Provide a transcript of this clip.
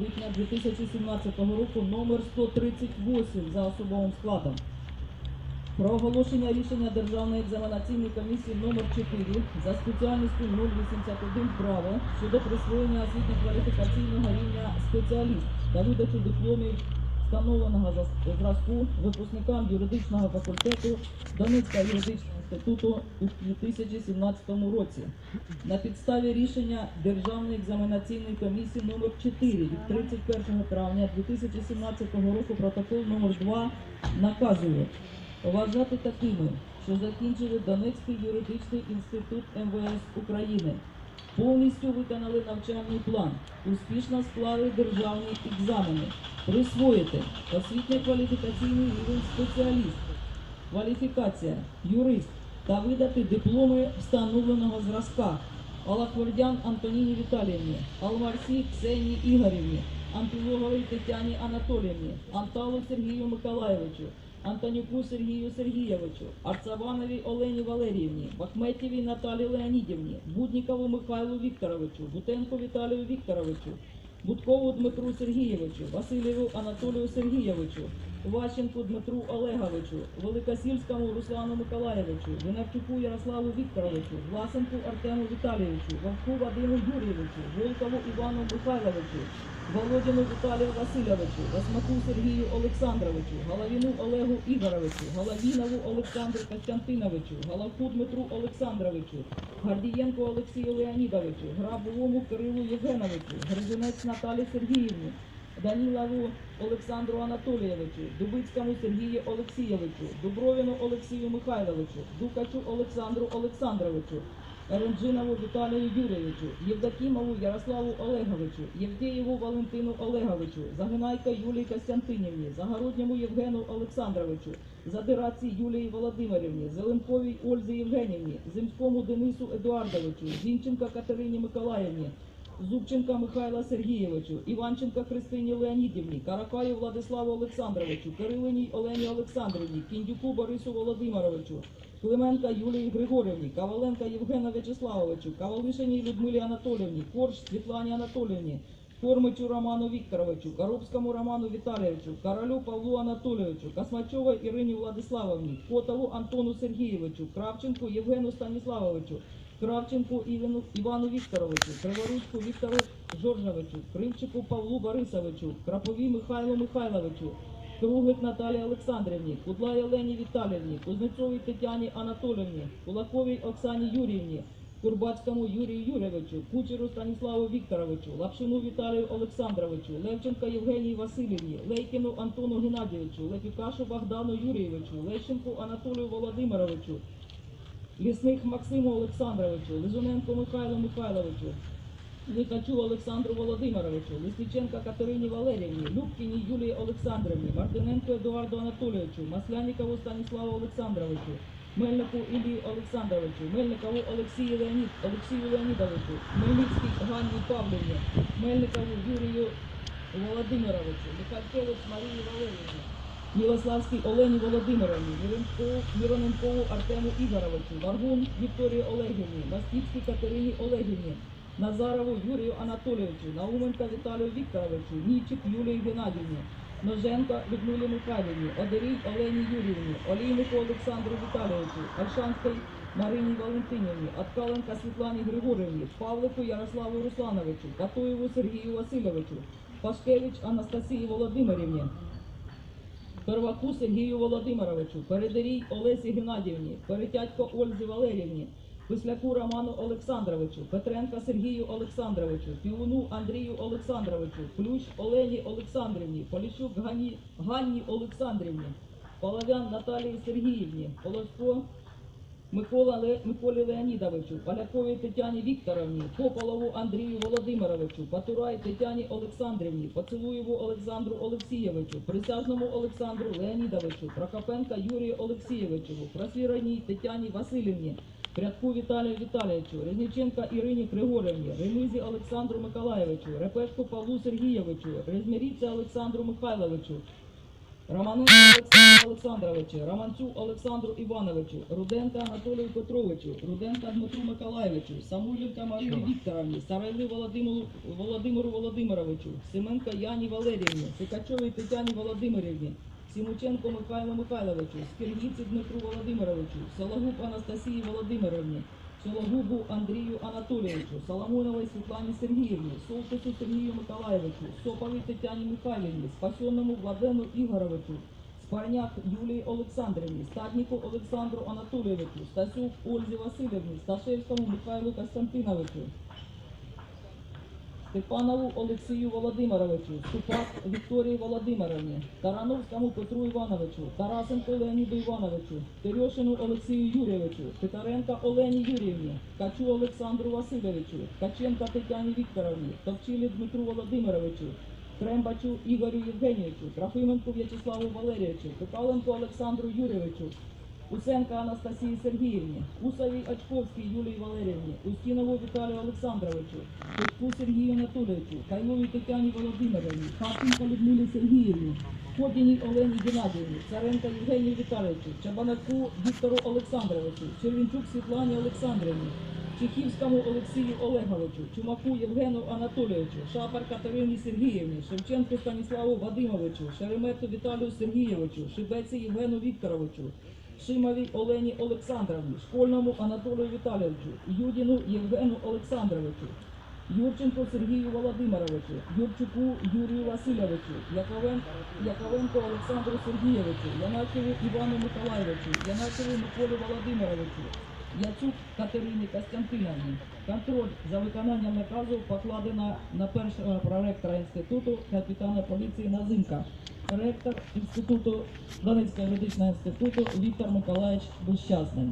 липня 2017 року номер 138 за особовим складом. Про оголошення рішення Державної екзаменаційної комісії номер 4 за спеціальністю 081 право щодо присвоєння освітньо-кваліфікаційного рівня спеціаліст та видачу дипломів встановленого зразку випускникам юридичного факультету Донецького юридичного інституту у 2017 році. На підставі рішення Державної екзаменаційної комісії номер 4 від 31 травня 2017 року протокол номер 2 наказує вважати такими, що закінчили Донецький юридичний інститут МВС України, повністю виконали навчальний план, успішно склали державні екзамени, присвоїти освітньо-кваліфікаційний рівень спеціаліст, кваліфікація, юрист та видати дипломи встановленого зразка Алахвердян Антоніні Віталіївні, Алмарсі Ксенії Ігорівні, Антилоговій Тетяні Анатоліївні, Анталу Сергію Миколаєвичу, Антонюку Сергію Сергійовичу, Арцавановій Олені Валеріївні, Бахметєвій Наталі Леонідівні, Буднікову Михайлу Вікторовичу, Бутенко Віталію Вікторовичу, Будкову Дмитру Сергійовичу, Васильєву Анатолію Сергійовичу, Ващенку Дмитру Олеговичу, Великосільському Руслану Миколаєвичу, Винарчуку Ярославу Вікторовичу, Власенку Артему Віталійовичу, Вовку Вадиму Юрійовичу, Волкову Івану Михайловичу, Володіну Віталію Васильовичу, Васмаку Сергію Олександровичу, Головіну Олегу Ігоровичу, Головінову Олександру Костянтиновичу, Головку Дмитру Олександровичу, Гардієнко Олексію Леонідовичу, Грабовому Кирилу Євгеновичу, Гризунець Наталі Сергіївні, Данілову Олександру Анатолійовичу, Дубицькому Сергію Олексійовичу, Дубровіну Олексію Михайловичу, Дукачу Олександру Олександровичу, Еренджинову Віталію Юрійовичу, Євдокімову Ярославу Олеговичу, Євдєєву Валентину Олеговичу, Загинайко Юлії Костянтинівні, Загородньому Євгену Олександровичу, Задираці Юлії Володимирівні, Зеленковій Ользі Євгенівні, Земському Денису Едуардовичу, Зінченко Катерині Миколаївні, Зубченка Михайла Сергійовичу, Іванченка Христині Леонідівні, Каракаю Владиславу Олександровичу, Кирилиній Олені Олександрівні, Кіндюку Борису Володимировичу, Клименка Юлії Григорівні, Коваленка Євгена В'ячеславовичу, Ковалишиній Людмилі Анатоліївні, Корж Світлані Анатоліївні, Кормичу Роману Вікторовичу, Коробському Роману Віталійовичу, Королю Павлу Анатолійовичу, Космачовій Ірині Владиславовні, Котову Антону Сергійовичу, Кравченку Євгену Станіславовичу, Кравченку Івану, Івану Вікторовичу, Криворучку Віктору Жоржовичу, Кримчику Павлу Борисовичу, Крапові Михайлу Михайловичу, Круглик Наталії Олександрівні, Кудлай Олені Віталіївні, Кузнецовій Тетяні Анатоліївні, Кулаковій Оксані Юріївні, Курбацькому Юрію Юрійовичу, Кучеру Станіславу Вікторовичу, Лапшину Віталію Олександровичу, Левченка Євгенії Васильівні, Лейкіну Антону Геннадійовичу, Лепікашу Богдану Юрійовичу, Лещенку Анатолію Володимировичу, Лісних Максиму Олександровичу, Лизуненко Михайлу Михайловичу, Ликачу Олександру Володимировичу, Лисниченка Катерині Валеріївні, Любкіній Юлії Олександрівні, Мартиненко Едуарду Анатолійовичу, Маслянікову Станіславу Олександровичу, Мельнику Іллі Олександровичу, Мельникову Олексію Леонід, Олексію Леонідовичу, Хмельницькій Ганні Павлівні, Мельникову Юрію Володимировичу, Михалькевич Марії Валеріївні, Мілославській Олені Володимировні, Міроненкову Артему Ігоровичу, Варгун Вікторії Олегівні, Мастівській Катерині Олегівні, Назарову Юрію Анатолійовичу, Науменка Віталію Вікторовичу, Нічик Юлії Геннадівні, Ноженко Людмилі Михайлівні, Одерій Олені Юріївні, Олійнику Олександру Віталійовичу, Альшанській Марині Валентинівні, Откаленка Світлані Григорівні, Павлику Ярославу Руслановичу, Батуєву Сергію Васильовичу, Пашкевич Анастасії Володимирівні, Перваку Сергію Володимировичу, Передерій Олесі Геннадіївні, Перетятько Ользі Валеріївні, Писляку Роману Олександровичу, Петренка Сергію Олександровичу, Півуну Андрію Олександровичу, Плющ Олені Олександрівні, Поліщук Гані, Ганні Олександрівні, Половян Наталії Сергіївні, Полосько Микола Ле... Миколі Леонідовичу, Поляковій Тетяні Вікторовні, Пополову Андрію Володимировичу, Патурай Тетяні Олександрівні, Поцілуєву Олександру Олексійовичу, Присяжному Олександру Леонідовичу, Прокопенка Юрію Олексійовичу, Просвіраній Тетяні Васильівні, Прядку Віталію Віталійовичу, Резніченка Ірині Григорівні, Ремизі Олександру Миколаєвичу, Репешку Павлу Сергійовичу, Резміріця Олександру Михайловичу, Романенко Олександру Олександровичу, Романцю Олександру Івановичу, Руденка Анатолію Петровичу, Руденка Дмитру Миколаєвичу, Самойленка Марії Вікторовні, Сарайли Володимиру, Володимиру Володимировичу, Семенка Яні Валеріївні, Сикачовій Тетяні Володимирівні, Сімученко Михайлу Михайловичу, Скиргіці Дмитру Володимировичу, Сологуб Анастасії Володимировні, Сологубу Андрію Анатолійовичу, Соломоновій Світлані Сергіївні, Солтису Сергію Миколаєвичу, Соповій Тетяні Михайлівні, Спасенному Владену Ігоровичу, Спарняк Юлії Олександрівні, Стадніку Олександру Анатолійовичу, Стасюк Ользі Васильівні, Сташевському Михайлу Костянтиновичу, Степанову Олексію Володимировичу, Ступак Вікторії Володимировні, Тарановському Петру Івановичу, Тарасенко Леоніду Івановичу, Терьошину Олексію Юрійовичу, Титаренка Олені Юріївні, Качу Олександру Васильовичу, Каченка Тетяні Вікторовні, Товчилі Дмитру Володимировичу, Крембачу Ігорю Євгенійовичу, Трофименку В'ячеславу Валерійовичу, Пикаленко Олександру Юрійовичу, Усенка Анастасії Сергіївні, Усовій Очковській Юлії Валеріївні, Устінову Віталію Олександровичу, Кучку Сергію Анатолійовичу, Кайловій Тетяні Володимирівні, Харченко Людмилі Сергіївні, Ходіній Олені Геннадіївні, Царенка Євгенію Віталійовичу, Чабанаку Віктору Олександровичу, Червінчук Світлані Олександрівні, Чехівському Олексію Олеговичу, Чумаку Євгену Анатолійовичу, Шапар Катерині Сергіївні, Шевченку Станіславу Вадимовичу, Шеремету Віталію Сергійовичу, Шибеці Євгену Вікторовичу, Шимовій Олені Олександровні, Школьному Анатолію Віталійовичу, Юдіну Євгену Олександровичу, Юрченко Сергію Володимировичу, Юрчуку Юрію Васильовичу, Яковен, Яковенко Олександру Сергійовичу, Яначеву Івану Миколайовичу, Яначеву Миколі Володимировичу, Яцук Катерині Костянтиновні. Контроль за виконанням наказу покладено на першого проректора інституту капітана поліції Назимка. Ректор інституту Донецького юридичного інституту Віктор Миколаївич Безщасний.